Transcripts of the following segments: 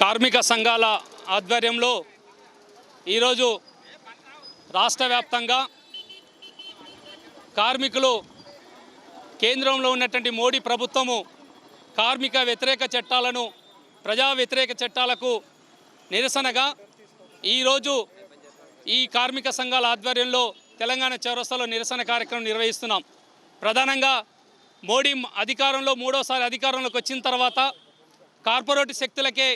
కార్మిక సంఘాల ఆధ్వర్యంలో ఈరోజు రాష్ట్ర వ్యాప్తంగా కార్మికులు కేంద్రంలో ఉన్నటువంటి మోడీ ప్రభుత్వము కార్మిక వ్యతిరేక చట్టాలను ప్రజా వ్యతిరేక చట్టాలకు నిరసనగా ఈరోజు ఈ కార్మిక సంఘాల ఆధ్వర్యంలో తెలంగాణ చౌరస్తాలో నిరసన కార్యక్రమం నిర్వహిస్తున్నాం. ప్రధానంగా మోడీ అధికారంలో మూడోసారి అధికారంలోకి వచ్చిన తర్వాత కార్పొరేట్ శక్తులకే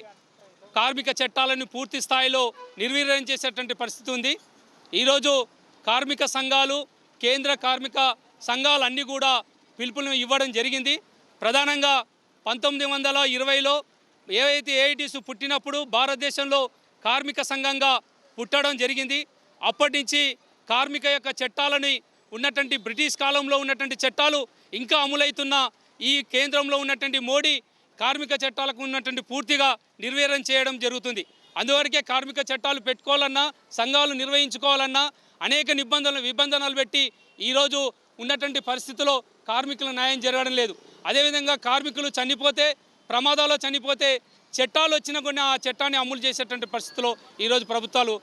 కార్మిక చట్టాలను పూర్తి స్థాయిలో నిర్వీర్యం చేసేటువంటి పరిస్థితి ఉంది. ఈరోజు కార్మిక సంఘాలు కేంద్ర కార్మిక సంఘాలన్నీ కూడా పిలుపులను ఇవ్వడం జరిగింది. ప్రధానంగా పంతొమ్మిది వందల ఇరవైలో ఏవైతే ఏఐటీసు పుట్టినప్పుడు భారతదేశంలో కార్మిక సంఘంగా పుట్టడం జరిగింది. అప్పటి నుంచి కార్మిక యొక్క చట్టాలని ఉన్నటువంటి బ్రిటిష్ కాలంలో ఉన్నటువంటి చట్టాలు ఇంకా అమలవుతున్న ఈ కేంద్రంలో ఉన్నటువంటి మోడీ కార్మిక చట్టాలకు ఉన్నటువంటి పూర్తిగా నిర్వీర్యం చేయడం జరుగుతుంది. అందువరకే కార్మిక చట్టాలు పెట్టుకోవాలన్నా సంఘాలు నిర్వహించుకోవాలన్నా అనేక నిబంధనలు నిబంధనలు పెట్టి ఈరోజు ఉన్నటువంటి పరిస్థితిలో కార్మికుల న్యాయం జరగడం లేదు. అదేవిధంగా కార్మికులు చనిపోతే ప్రమాదాల్లో చనిపోతే చట్టాలు వచ్చిన కొన్ని ఆ చట్టాన్ని అమలు చేసేటువంటి పరిస్థితిలో ఈరోజు ప్రభుత్వాలు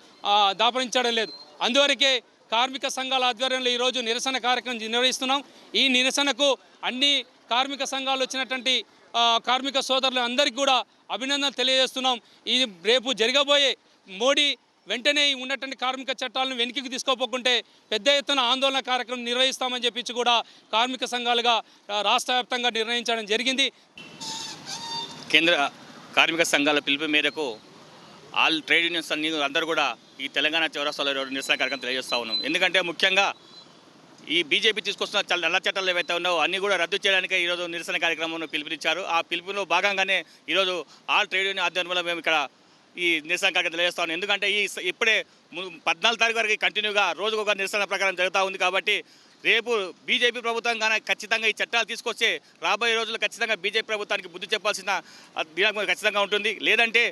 దాపరించడం లేదు. అందువరకే కార్మిక సంఘాల ఆధ్వర్యంలో ఈరోజు నిరసన కార్యక్రమం నిర్వహిస్తున్నాం. ఈ నిరసనకు అన్ని కార్మిక సంఘాలు వచ్చినటువంటి కార్మిక సోదరులు అందరికీ కూడా అభినందనలు తెలియజేస్తున్నాం. ఈ రేపు జరగబోయే మోడీ వెంటనే ఉన్నటువంటి కార్మిక చట్టాలను వెనక్కి తీసుకోపోకుంటే పెద్ద ఎత్తున ఆందోళన కార్యక్రమం నిర్వహిస్తామని చెప్పించి కూడా కార్మిక సంఘాలుగా రాష్ట్ర వ్యాప్తంగా నిర్ణయించడం జరిగింది. కేంద్ర కార్మిక సంఘాల పిలుపు మేరకు ఆల్ ట్రేడ్ యూనియన్స్ అన్ని అందరూ కూడా ఈ తెలంగాణ చౌరస్తాలో ఈరోజు నిరసన కార్యక్రమం తెలియజేస్తా ఉన్నాం. ఎందుకంటే ముఖ్యంగా ఈ బీజేపీ తీసుకొస్తున్న చాలా నల్ల చట్టాలు ఏవైతే ఉన్నాయో అన్ని కూడా రద్దు చేయడానికి ఈరోజు నిరసన కార్యక్రమం పిలుపునిచ్చారు. ఆ పిలుపులో భాగంగానే ఈరోజు ఆల్ ట్రేడ్ యూనియన్ ఆధ్వర్యంలో మేము ఇక్కడ ఈ నిరసన కార్యక్రమం తెలియజేస్తా ఉన్నాం. ఎందుకంటే ఈ ఇప్పుడే ము- పద్నాలుగు తారీఖు వరకు కంటిన్యూగా రోజుకొక ఒక నిరసన ప్రకారం జరుగుతూ ఉంది కాబట్టి రేపు బీజేపీ ప్రభుత్వం కానీ ఖచ్చితంగా ఈ చట్టాలు తీసుకొస్తే రాబోయే రోజుల్లో ఖచ్చితంగా బీజేపీ ప్రభుత్వానికి బుద్ధి చెప్పాల్సిన ఆ, ఖచ్చితంగా ఉంటుంది. లేదంటే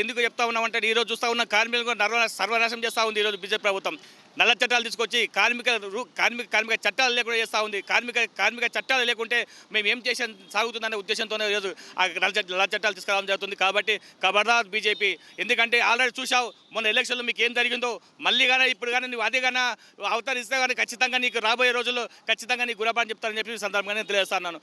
ఎందుకు చెప్తా ఉన్నామంటే ఈరోజు చూస్తూ ఉన్న కార్మికులు నర్వ సర్వనాశం చేస్తూ ఉంది ఈరోజు బీజేపీ ప్రభుత్వం. నల్ల చట్టాలు తీసుకొచ్చి కార్మిక కార్మిక కార్మిక చట్టాలు లేకుండా చేస్తూ ఉంది. కార్మిక కార్మిక చట్టాలు లేకుంటే మేము ఏం చేసే సాగుతుందనే ఉద్దేశంతోనే ఈరోజు ఆ నల్ల నల్ల చట్టాలు తీసుకురావడం జరుగుతుంది. కాబట్టి ఖబర్దార్ బీజేపీ. ఎందుకంటే ఆల్రెడీ చూసావు మొన్న ఎలక్షన్లో మీకు ఏం జరిగిందో మళ్ళీ కానీ ఇప్పుడు కానీ నువ్వు అదే కానీ అవతరిస్తే కానీ ఖచ్చితంగా నీకు రాబోయే రోజుల్లో ఖచ్చితంగా నీకు గురపాని చెప్తారని చెప్పి సందర్భంగా నేను తెలియజేస్తున్నాను